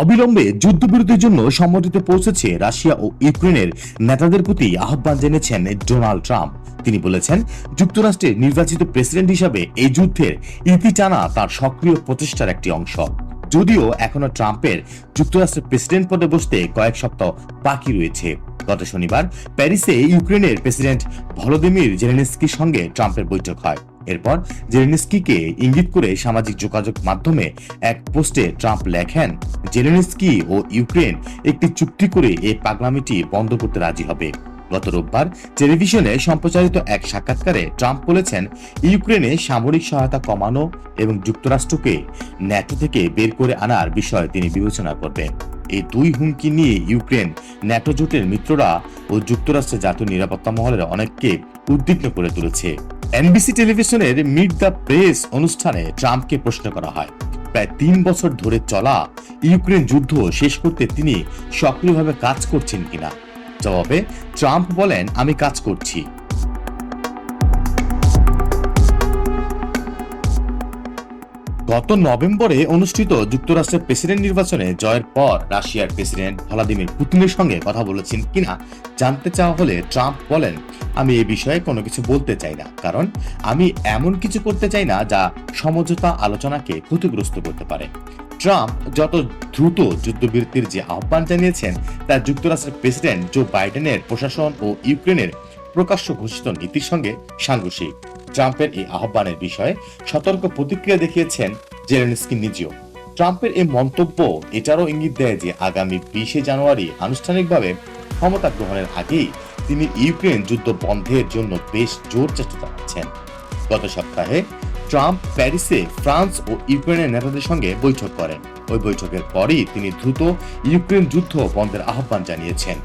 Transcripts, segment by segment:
অবিলম্বে যুদ্ধবিরতির জন্য সম্মতিতে পৌঁছেছে রাশিয়া ও ইউক্রেনের নেতাদের প্রতি আহ্বান জানিয়েছেন ডোনাল্ড ট্রাম্প। তিনি বলেছেন, যুক্তরাষ্ট্রের নির্বাচিত প্রেসিডেন্ট হিসাবে এই যুদ্ধের ইতি টানা তার সক্রিয় প্রচেষ্টার একটি অংশ। যদিও এখনও ট্রাম্পের যুক্তরাষ্ট্রের প্রেসিডেন্ট পদে বসতে কয়েক সপ্তাহ বাকি রয়েছে। গত শনিবার প্যারিসে ইউক্রেনের প্রেসিডেন্ট ভলোদিমির জেলেনস্কির সঙ্গে ট্রাম্পের বৈঠক হয়। এরপর জেলেনস্কিকে ইঙ্গিত করে সামাজিক যোগাযোগ মাধ্যমে এক পোস্টে ট্রাম্প লেখেন, জেলেনস্কি ও ইউক্রেন একটি চুক্তি করে এই পাগলামিটি বন্ধ করতে রাজি হবে। গত রোববার টেলিভিশনে সম্প্রচারিত এক সাক্ষাৎকারে ট্রাম্প বলেছেন, ইউক্রেনে সামরিক সহায়তা কমানো এবং যুক্তরাষ্ট্রকে ন্যাটো থেকে বের করে আনার বিষয়ে তিনি বিবেচনা করবেন। এই দুই হুমকি নিয়ে ইউক্রেন ন্যাটো জোটের মিত্ররা ও যুক্তরাষ্ট্রের জাতীয় নিরাপত্তা মহলের অনেককে উদ্বিগ্ন করে তুলেছে। এনবিসি টেলিভিশনের মিট দ্য প্রেস অনুষ্ঠানে ট্রাম্পকে প্রশ্ন করা হয়। প্রায় তিন বছর ধরে চলা ইউক্রেন যুদ্ধ শেষ করতে তিনি সক্রিয়ভাবে কাজ করছেন কিনা? জবাবে, ট্রাম্প বলেন, আমি কাজ করছি। গত নভেম্বরে অনুষ্ঠিত যুক্তরাষ্ট্রের প্রেসিডেন্ট নির্বাচনে জয়ের পর রাশিয়ার প্রেসিডেন্ট ভ্লাদিমির পুতিনের সঙ্গে কথা বলেছেন কিনা জানতে চাওয়া হলে ট্রাম্প বলেন, আমি এ বিষয়ে কোনো কিছু বলতে চাই না, কারণ আমি এমন কিছু করতে চাই না যা সমঝোতা আলোচনাকে ক্ষতিগ্রস্ত করতে পারে। ট্রাম্প যত দ্রুত যুদ্ধবিরতির যে আহ্বান জানিয়েছেন, তা যুক্তরাষ্ট্রের প্রেসিডেন্ট জো বাইডেনের প্রশাসন ও ইউক্রেনের প্রকাশ্য ঘোষিত নীতির সঙ্গে সাংঘর্ষিক। ট্রাম্পের এই আহ্বানের বিষয়ে সতর্ক প্রতিক্রিয়া দেখিয়েছেন জেলেনস্কি নিজেও। ট্রাম্পের এই মন্তব্য এটারও ইঙ্গিত দেয় যে আগামী বিশে জানুয়ারি আনুষ্ঠানিকভাবে ক্ষমতা গ্রহণের আগেই তিনি ইউক্রেন যুদ্ধ বন্ধের জন্য বেশ জোর চেষ্টা চালাচ্ছেন। গত সপ্তাহে ট্রাম্প প্যারিসে ফ্রান্স ও ইউক্রেনের নেতাদের সঙ্গে বৈঠক করেন। ওই বৈঠকের পরই তিনি দ্রুত ইউক্রেন যুদ্ধ বন্ধের আহ্বান জানিয়েছেন।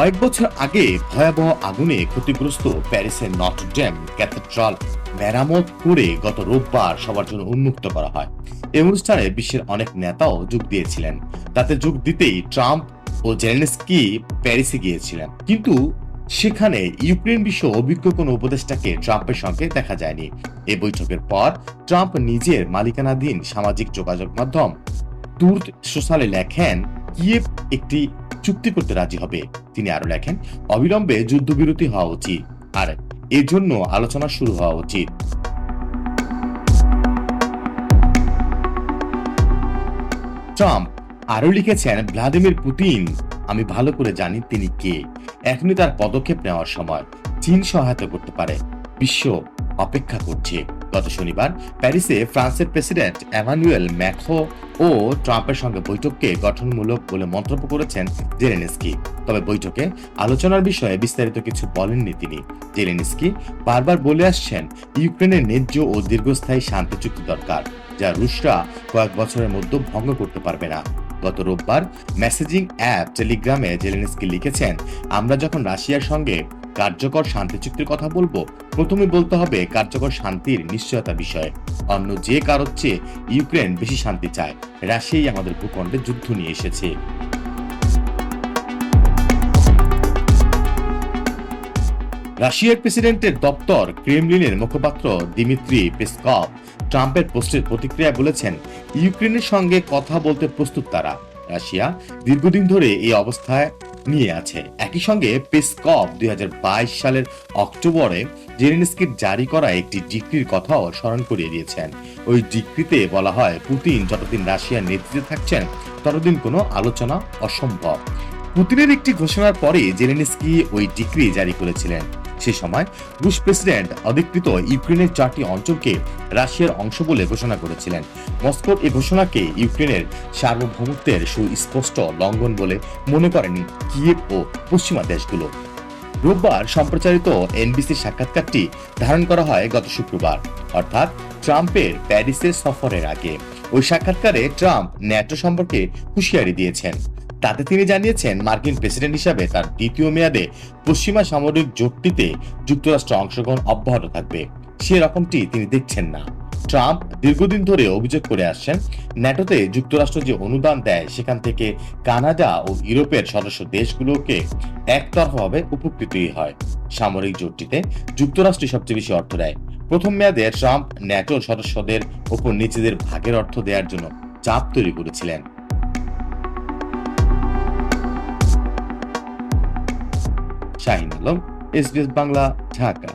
কয়েক বছর আগে ভয়াবহ আগুনে ক্ষতিগ্রস্ত প্যারিসের নটরডেম ক্যাথেড্রাল মেরামত করে গত রোববার সবার জন্য উন্মুক্ত করা হয়। এই অনুষ্ঠানে বিশ্বের অনেক নেতাও যোগ দিয়েছিলেন। তাতে যোগ দিতেই ট্রাম্প ও জেলেনস্কি প্যারিসে গিয়েছিলেন। কিন্তু সেখানে ইউক্রেন বিশ্ব অভিজ্ঞ কোনো উপদেষ্টাকে ট্রাম্পের সঙ্গে দেখা যায়নি। এই বৈঠকের পর ট্রাম্প নিজের মালিকানাধীন সামাজিক যোগাযোগ মাধ্যম টুর্ট সোশ্যালে লেখেন, কিয়েভ একটি চুক্তি করতে রাজি হবে। তিনি আরও লেখেন, অবিলম্বে যুদ্ধবিরতি হওয়া উচিত। আর এর জন্য আলোচনা শুরু হওয়া উচিত। ট্রাম্প আরও লিখেছেন, ভ্লাদিমির পুতিন, আমি ভালো করে জানি তিনি কে। এখনই তার পদক্ষেপ নেওয়ার সময়। চীন সহায়তা করতে পারে। বিশ্ব অপেক্ষা করছে। গত শনিবার প্যারিসে ফ্রান্সের প্রেসিডেন্ট এমানুয়েল ম্যাক্রো ও ট্রাম্পের সঙ্গে বৈঠককে গঠনমূলক বলে মন্তব্য করেছেন জেলেনস্কি। তবে বৈঠকে আলোচনার বিষয়ে বিস্তারিত কিছু বলেননি তিনি। জেলেনস্কি বারবার বলে আসছেন, ইউক্রেনের ন্যায্য ও দীর্ঘস্থায়ী শান্তি চুক্তি দরকার, যা রুশরা কয়েক বছরের মধ্যে ভঙ্গ করতে পারবে না। গত রোববার মেসেজিং অ্যাপ টেলিগ্রামে জেলেনস্কি লিখেছেন, আমরা যখন রাশিয়ার সঙ্গে কার্যকর শান্তি চুক্তির কথা বলব, প্রথমে বলতে হবে কার্যকর শান্তির নিশ্চয়তা বিষয়ে। অন্য যে কারোর চেয়ে ইউক্রেন বেশি শান্তি চায়, রাশিয়াই আমাদের ভূখণ্ডে যুদ্ধ নিয়ে এসেছে। রাশিয়ার প্রেসিডেন্টের দপ্তর ক্রেমলিনের মুখপাত্র দিমিত্রি পেসকভ ট্রাম্পের পোস্টের প্রতিক্রিয়া বলেছেন, ইউক্রেনের সঙ্গে কথা বলতে প্রস্তুত তারা। রাশিয়া দীর্ঘদিন ধরে এই অবস্থায় নিয়ে আছে। একই সঙ্গে পেসকপ দুই সালের অক্টোবরে জেরিনস্কির জারি করা একটি ডিক্রির কথাও স্মরণ করিয়ে দিয়েছেন। ওই ডিক্রিতে বলা হয়, পুতিন যতদিন রাশিয়ার নেতৃত্বে থাকছেন, ততদিন কোনো আলোচনা অসম্ভব। পুতিনের একটি ঘোষণার পরে জেলেনস্কি ওই ডিক্রি জারি করেছিলেন। সে সময় রুশ প্রেসিডেন্ট অধিকৃত ইউক্রেনের চারটি অঞ্চলকে রাশিয়ার অংশ বলে ঘোষণা করেছিলেন। মস্কোর এই ঘোষণাকে ইউক্রেনের সার্বভৌমত্বের সুস্পষ্ট লঙ্ঘন বলে মনে করেন কিয়েভ ও পশ্চিমা দেশগুলো। রোববার সম্প্রচারিত এনবিসি সাক্ষাৎকারটি ধারণ করা হয় গত শুক্রবার, অর্থাৎ ট্রাম্পের প্যারিসের সফরের আগে। ওই সাক্ষাৎকারে ট্রাম্প ন্যাটো সম্পর্কে হুঁশিয়ারি দিয়েছেন। তাতে তিনি জানিয়েছেন মার্কিন প্রেসিডেন্ট হিসাবে তার দ্বিতীয় মেয়াদে পশ্চিমা সামরিক জোটটিতে যুক্তরাষ্ট্র অংশগ্রহণ অব্যাহত থাকবে। সে রকমটি তিনি দেখছেন না। ট্রাম্প দীর্ঘদিন ধরে অভিযোগ করে আসছেন, ন্যাটোতে যুক্তরাষ্ট্র যে অনুদান দেয় সেখান থেকে কানাডা ও ইউরোপের সদস্য দেশগুলোকে একতরফাভাবে উপকৃতই হয়। সামরিক জোটটিতে যুক্তরাষ্ট্র সবচেয়ে বেশি অর্থ দেয়। প্রথম মেয়াদে ট্রাম্প ন্যাটোর সদস্যদের ওপর নিজেদের ভাগের অর্থ দেওয়ার জন্য চাপ তৈরি করেছিলেন। শাহিন আলম এসবিএস বাংলা ঢাকা